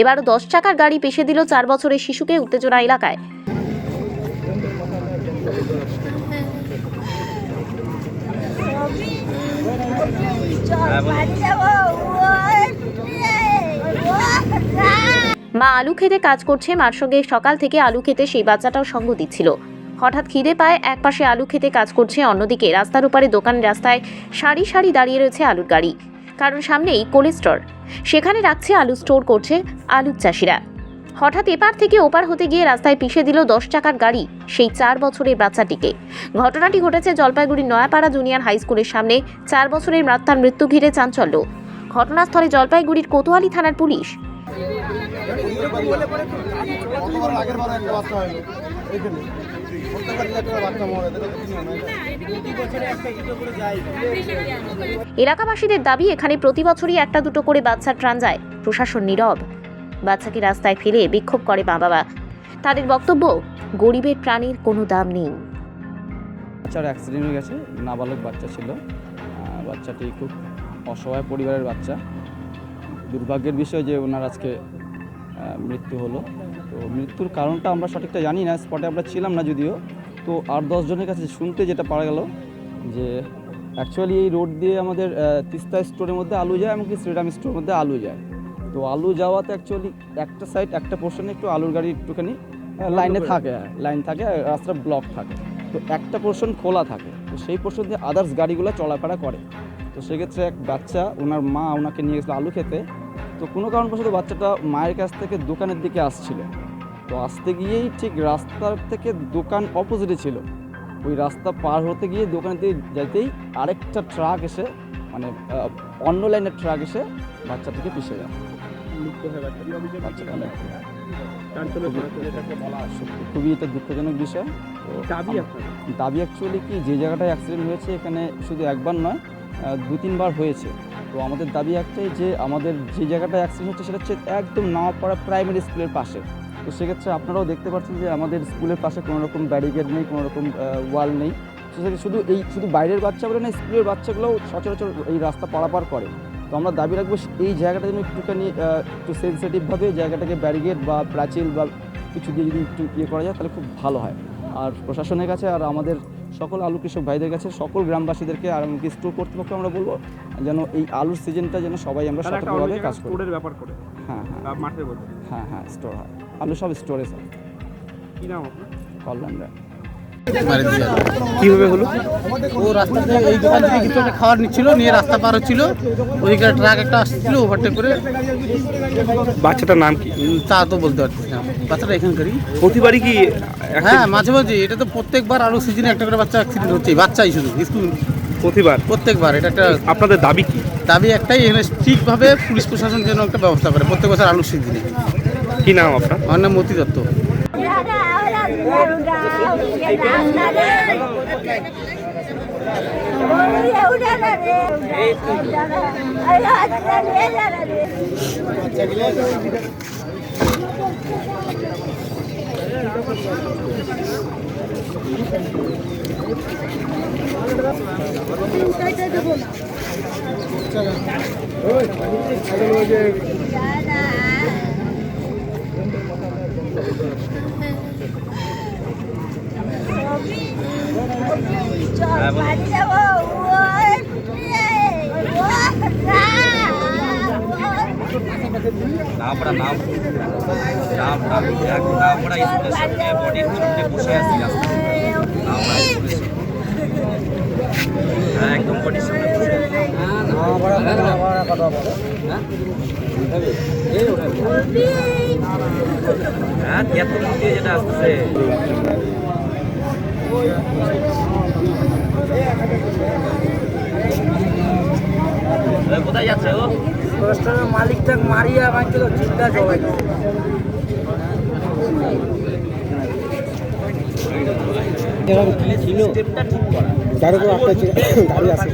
এবারও দশ চাকার গাড়ি পেশে দিল চার বছরের শিশুকে উত্তেজনা এলাকায়। মা আলু খেতে কাজ করছে, মার সঙ্গে সকাল থেকে আলু খেতে সেই বাচ্চাটাও সঙ্গ দিচ্ছিল। হঠাৎ খিদে পায়, এক পাশে আলু খেতে কাজ করছে অন্যদিকে। রাস্তার উপরে দোকান রাস্তায় সারি সারি দাঁড়িয়ে রয়েছে আলুর গাড়ি। কারণ সামনেই কোল্ড স্টোর সেখানে রাখছে আলু স্টোর করছে আলুর চাষিরা। হঠাৎ এপার থেকে ওপার হতে গিয়ে রাস্তায় পিষে দিল দশ চাকার গাড়ি, সেই চার বছরের বাচ্চাটিকে। ঘটনাটি ঘটেছে জলপাইগুড়ির নয়াপাড়া জুনিয়র হাই স্কুলের সামনে। চার বছরের মাত্রার মৃত্যু ঘিরে চাঞ্চল্য। ঘটনাস্থলে জলপাইগুড়ির কোতোয়ালি থানার পুলিশ। এলাকাবাসীদের দাবি, এখানে প্রতি বছরই একটা দুটো করে বাচ্চার প্রাণ যায়। প্রশাসন নীরব। বাচ্চাকে রাস্তায় ফেলে বিক্ষোভ করে মা বাবা তাদের বক্তব্য, গরিবের প্রাণীর কোনো দাম নেই। বাচ্চার অ্যাক্সিডেন্ট হয়ে গেছে, নাবালক বাচ্চা ছিল। বাচ্চাটি খুব অসহায় পরিবারের বাচ্চা। দুর্ভাগ্যের বিষয় যে ওনার আজকে মৃত্যু হলো। তো মৃত্যুর কারণটা আমরা সঠিকটা জানি না স্পটে আমরা ছিলাম না যদিও। তো আর দশজনের কাছে শুনতে যেটা পারা গেল যে অ্যাকচুয়ালি এই রোড দিয়ে আমাদের তিস্তা স্টোরের মধ্যে আলু যায় এমনকি শ্রীরাম স্টোরের মধ্যে আলু যায়। তো আলু যাওয়াতে অ্যাকচুয়ালি একটা সাইড একটা পোর্শনে একটু আলুর গাড়ি একটুখানি লাইনে থাকে লাইন থাকে আর রাস্তা ব্লক থাকে। তো একটা পোর্শন খোলা থাকে তো সেই পোর্শন দিয়ে আদার্স গাড়িগুলো চলাফেরা করে। তো সেক্ষেত্রে এক বাচ্চা ওনার মা ওনাকে নিয়ে গেছিল আলু খেতে। তো কোনো কারণবশত বাচ্চাটা মায়ের কাছ থেকে দোকানের দিকে আসছিল। তো আসতে গিয়েই ঠিক রাস্তার থেকে দোকান অপোজিটে ছিল। ওই রাস্তা পার হতে গিয়ে দোকানের দিকে যেতেই আরেকটা ট্রাক এসে মানে অন্য লাইনের ট্রাক এসে বাচ্চাটাকে পিছিয়ে যায় খুবই এটা দুঃখজনক বিষয়। আম- দাবি অ্যাকচুয়ালি কি যে জায়গাটায় অ্যাক্সিডেন্ট হয়েছে এখানে শুধু একবার নয় দু তিনবার হয়েছে। তো আমাদের দাবি একটাই যে আমাদের যে জায়গাটায় অ্যাক্সিডেন্ট হচ্ছে সেটা হচ্ছে একদম নাওয়াপাড়া প্রাইমারি স্কুলের পাশে। তো সেক্ষেত্রে আপনারাও দেখতে পাচ্ছেন যে আমাদের স্কুলের পাশে কোনো রকম ব্যারিকেড নেই কোনো রকম ওয়াল নেই। শুধু এই শুধু বাইরের বাচ্চা বলে না স্কুলের বাচ্চাগুলোও সচরাচর এই রাস্তা পারাপার করে। তো আমরা দাবি রাখব এই জায়গাটা যেন একটুখানি একটু সেন্সিটিভভাবে জায়গাটাকে ব্যারিকেড বা প্রাচীল বা কিছু দিয়ে যদি একটু ইয়ে করা যায় তাহলে খুব ভালো হয়। আর প্রশাসনের কাছে আর আমাদের সকল আলু কৃষক ভাইদের কাছে সকল গ্রামবাসীদেরকে আর এমনকি স্টোর কর্তৃপক্ষকে আমরা বলব যেন এই আলুর সিজনটা যেন সবাই আমরা সতর্কভাবে কাজ করি। ব্যাপার করে। হ্যাঁ হ্যাঁ। হ্যাঁ হ্যাঁ স্টোর হয়। আলু সব স্টোরেজ হয় কি নাম আপনার? কল্যাণ রায় কীভাবে হলো? ও রাস্তা থেকে এই দোকান থেকে কিছু একটা খাবার নিচ্ছিল নিয়ে রাস্তা পার হচ্ছিল। ওইখানে ট্রাক একটা আসছিল ওভারটেক করে। বাচ্চাটার নাম কি? তা তো বলতে পারছি না। বাচ্চাটা এখানকারই। প্রতিবারই কি হ্যাঁ মাঝে মাঝে। এটা তো প্রত্যেকবার আরও সিজনে একটা করে বাচ্চা অ্যাক্সিডেন্ট হচ্ছে বাচ্চাই শুধু স্কুল প্রতিবার? প্রত্যেকবার এটা একটা আপনাদের দাবি কি? দাবি একটাই এখানে ঠিকভাবে পুলিশ প্রশাসন যেন একটা ব্যবস্থা করে প্রত্যেক বছর আলুর সিজনে কি নাম আপনার? আমার নাম মতি দত্ত। নামটা নাম নাম নাম এক নামটা স্কুলের সামনে বডির সামনে বসে আছি রাস্তায় নামটা স্কুলের সামনে। হ্যাঁ একদম বডির সামনে বসে আছি হ্যাঁ তিয়াত্তর দিয়ে যেটা আসছে কোথায় যাচ্ছে ও? মালিকটা মারিয়া ভাঙছিল চিন্তা সবাই। গাড়ি আছে।